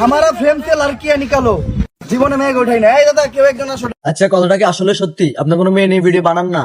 हमारा फ्रेम से लड़कियां निकालो জীবনে মেঘ ওঠাই না এই দাদা কেউ একজন আসো আচ্ছা কথাটা কি আসলে সত্যি আপনি কোনো মেয়ে নিয়ে ভিডিও বানান না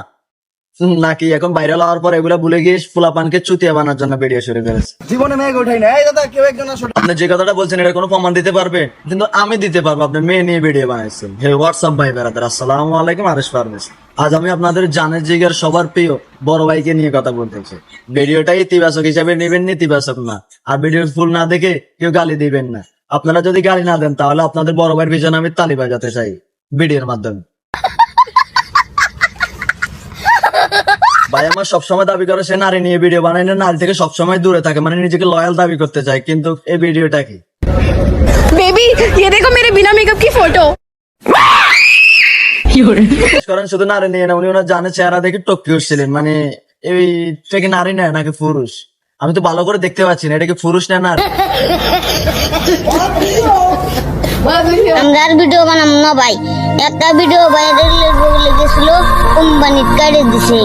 হুম, নাকি এখন ভাইরাল হওয়ার পর এগুলা ভুলে গিয়ে ফুলাপানকে চুতিয়া বানার জন্য ভিডিও শুরু করেছে জীবনে মেঘ ওঠাই না এই দাদা কেউ একজন আসো আপনি যে কথাটা বলছেন এটা কোনো প্রমাণ দিতে পারবে কিন্তু আমি দিতে পারবো আপনি মেয়ে নিয়ে ভিডিও বানাইছেন হে হোয়াটসঅ্যাপ ভাই বেড়াদার আসসালামু আলাইকুম আরেশ পারভেজ আজ আমি আপনাদের জানের জিগার সবার প্রিয় বড় ভাইকে নিয়ে কথা বলতেছি ভিডিওটা ইতিবাচক হিসাবে নেবেন নেতিবাচক না আর ভিডিও ফুল না দেখে কেউ গালি দিবেন না আপনারা যদি গালি না দেন তাহলে আপনাদের বড় ভাইয়ের পিছনে আমি তালি বাজাতে চাই ভিডিওর মাধ্যমে ভাই আমার সবসময় দাবি করে সে নারী নিয়ে ভিডিও বানায় না নারী থেকে সবসময় দূরে থাকে মানে নিজেকে লয়াল দাবি করতে চায় কিন্তু এই ভিডিওটা কি बेबी ये देखो मेरे बिना मेकअप की फोटो বিশেষ করেন শুধু নারী নিয়ে না উনি ওনার জানে চেহারা দেখে টপকে উঠছিলেন মানে এইটা কি নারী নেয় নাকি পুরুষ আমি তো ভালো করে দেখতে পাচ্ছি না এটা কি পুরুষ না নারী? আমরা ভিডিও বানাম না ভাই। একটা ভিডিও ভাইরাল লেগেছিল কোম্পানির কাটে দিছে।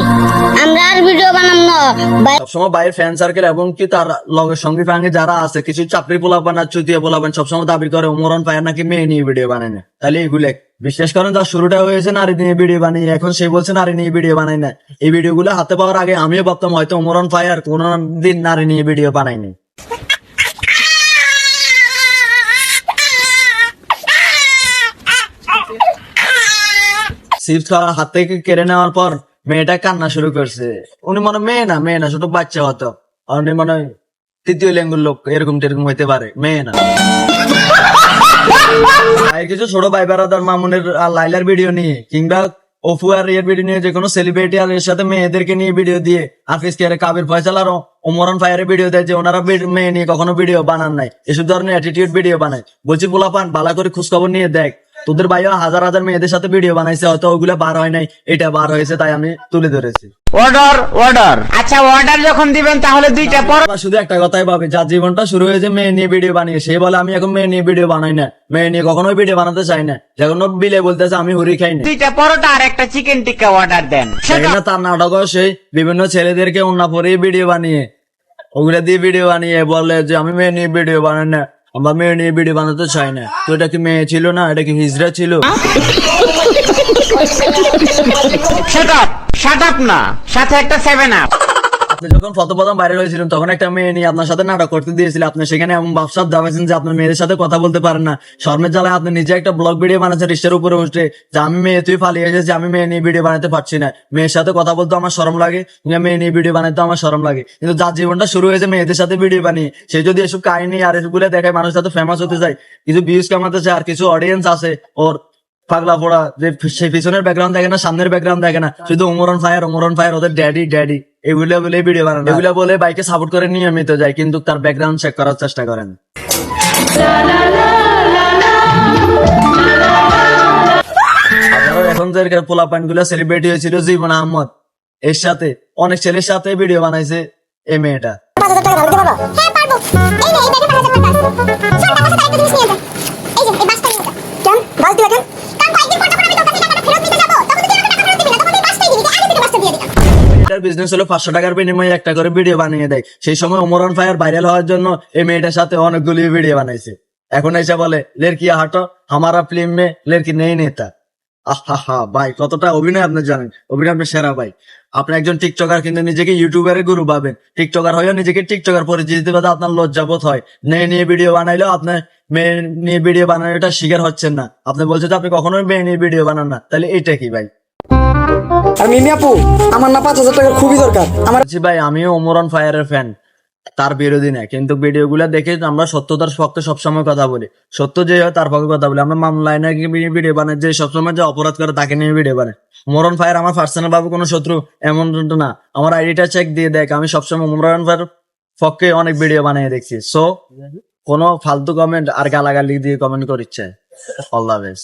আমরা আর ভিডিও বানাম না ভাই। সবসময় বাইরের ফ্যান সার্কেল এবং কি তার লগের সঙ্গী ফাঙ্গে যারা আছে কিছু চাকরি পোলাপান আর চুতিয়া পোলাপান সবসময় দাবি করে মরণ পায় নাকি মেয়ে নিয়ে ভিডিও বানায় না। তাহলে এগুলো বিশ্বাস করেন তার শুরুটা হয়েছে, নারী নিয়ে ভিডিও বানাই এখন সে বলছে নারী নিয়ে ভিডিও বানাই না এই ভিডিও গুলো হাতে পাওয়ার আগে আমিও ভাবতাম, হয়তো মরণ ফায়ার কোন দিন নারী নিয়ে ভিডিও বানাইনি হাত থেকে কেড়ে নেওয়ার পর মেয়েটা কান্না শুরু করছে। উনি মনে মেয়ে না মেয়ে না, ছোট বাচ্চা হতো উনি মনে তৃতীয় লেঙ্গুর লোক এরকম টেরকম হইতে পারে, মেয়ে না। আর কিছু ছোট ভাই বেড়াদার মামুনের লাইলার ভিডিও নিয়ে, কিংবা অফু আর এর ভিডিও নিয়ে যে কোনো সেলিব্রিটি আর এর সাথে মেয়েদেরকে নিয়ে ভিডিও দিয়ে আফিস কে কাবির ফয়সাল আর ওমরান ফায়ারের ভিডিও দেয় যে ওনারা মেয়ে নিয়ে কখনো ভিডিও বানান নাই। এসব ধরনের অ্যাটিটিউড ভিডিও বানায়। বলছি, পোলাপান, বালা করে খোঁজখবর নিয়ে দেখ। তোদের ভাইও হাজার হাজার মেয়েদের সাথে ভিডিও বানাইছে হয়তো ওগুলা বার হয় নাই। এটা বার হয়েছে তাই আমি তুলে ধরেছি। অর্ডার অর্ডার আচ্ছা অর্ডার যখন দিবেন তাহলে দুইটা পর শুধু একটা কথাই ভাবে যার জীবনটা শুরু হয়েছে মেয়ে নিয়ে ভিডিও বানিয়ে সে বলে আমি এখন মেয়ে নিয়ে ভিডিও বানাই না। মেয়ে নিয়ে কখনোই ভিডিও বানাতে চাই না। যখন ও বিলে বলতেছে আমি হুরি খাই না। দুইটা পরোটা আর একটা চিকেন টিক্কা অর্ডার দেন। সেখানে তার নাটক সেই বিভিন্ন ছেলেদেরকে অন্য পরে ভিডিও বানিয়ে ওগুলা দিয়ে ভিডিও বানিয়ে বলে যে আমি মেয়ে নিয়ে ভিডিও বানাই না। আমরা মেয়ে নিয়ে ভিডিও বানাতে চাই না। তো এটা কি মেয়ে ছিল না? এটা কি হিজড়া ছিল? শাট আপ না। সাথে একটা সেভেন আপ আপনি যখন প্রথম প্রথম বাইরে হয়েছিলেন, তখন একটা মেয়ে নিয়ে আপনার সাথে নাটক করতে দিয়েছিল। আপনি সেখানে এমন ব্যবসা দাবাইছেন যে আপনার মেয়েদের সাথে কথা বলতে পারেন না। শর্মের জ্বালায় আপনি নিজে একটা ব্লগ ভিডিও বানাচ্ছেন, রিস্টার উপরে উঠে যে আমি মেয়ে, তুই পালিয়ে এসেছি আমি মেয়ে নিয়ে ভিডিও বানাতে পারছি না। মেয়ের সাথে কথা বলতে আমার শরম লাগে মেয়ে নিয়ে ভিডিও বানাতে আমার শরম লাগে। কিন্তু যার জীবনটা শুরু হয়েছে, মেয়েদের সাথে ভিডিও বানিয়ে। সে যদি এসব কাহিনী আর এসবগুলো দেখায় মানুষের সাথে ফেমাস হতে চায় কিছু ভিউজ কামাতে চায়, আর কিছু অডিয়েন্স আছে ওর পাগলা পোড়া যে পিছনের ব্যাকগ্রাউন্ড দেখে না, সামনের ব্যাকগ্রাউন্ড দেখে না। শুধু ওমরন ফায়ার ওমরন ফায়ার ওদের ড্যাডি ড্যাডি এগুলো বলে ভিডিও বানানো এগুলো বলে বাইকে সাপোর্ট করে নিয়মিত যায় কিন্তু তার ব্যাকগ্রাউন্ড চেক করার চেষ্টা করেন। এখন যে পোলা পয়েন্টগুলো সেলিব্রিটি হয়েছিল জীবন আহমদ এর সাথে অনেক ছেলের সাথে ভিডিও বানাইছে এই মেয়েটা। এটার বিজনেস হলো পাঁচশো টাকার বিনিময়ে একটা করে ভিডিও বানিয়ে দেয়। সেই সময় ওমরন ফায়ার ভাইরাল হওয়ার জন্য এই মেয়েটার সাথে অনেকগুলি ভিডিও বানাইছে। এখন এসে বলে লেরকি হাঁটো? হামারা ফিল্ম মে লেরকি নেই নেতা? আহা ভাই, কতটা অভিনয় আপনি জানেন। অভিনয় আপনার সেরা, ভাই। আপনি একজন টিকটকার কিন্তু নিজেকে ইউটিউবারের গুরু পাবেন টিকটকার হয়েও নিজেকে টিকটকার পরিচিতি পেতে আপনার লজ্জাবোধ হয়। মেয়ে নিয়ে ভিডিও বানাইলেও আপনার মেয়ে নিয়ে ভিডিও বানানোটা শিকার হচ্ছেন না। আপনি বলছেন যে আপনি কখনোই মেয়ে নিয়ে ভিডিও বানান না। তাহলে এটা কি, ভাই? আর মিমি আপু, আমার না পাঁচ হাজার টাকা খুবই দরকার। আমার ভাই, আমিও ওমরন ফায়ারের ফ্যান তার বিরোধী না কিন্তু ভিডিও গুলা দেখে আমরা সত্যতার পক্ষে সবসময় কথা বলি। সত্য যে হয় তার পক্ষে কথা বলি। আমরা মামলায় না ভিডিও বানাই, যে সবসময় যে অপরাধ করে তাকে নিয়ে ভিডিও বানাই। ওমরন ফায়ার আমার পার্সোনাল ভাবে কোনো শত্রু এমন না। আমার আইডিটা চেক দিয়ে দেখ, আমি সবসময় ওমরন ফায়ার পক্ষে অনেক ভিডিও বানিয়ে দেখছি। সো কোনো ফালতু কমেন্ট আর গালাগালি দিয়ে কমেন্ট করিচ্ছে। All the best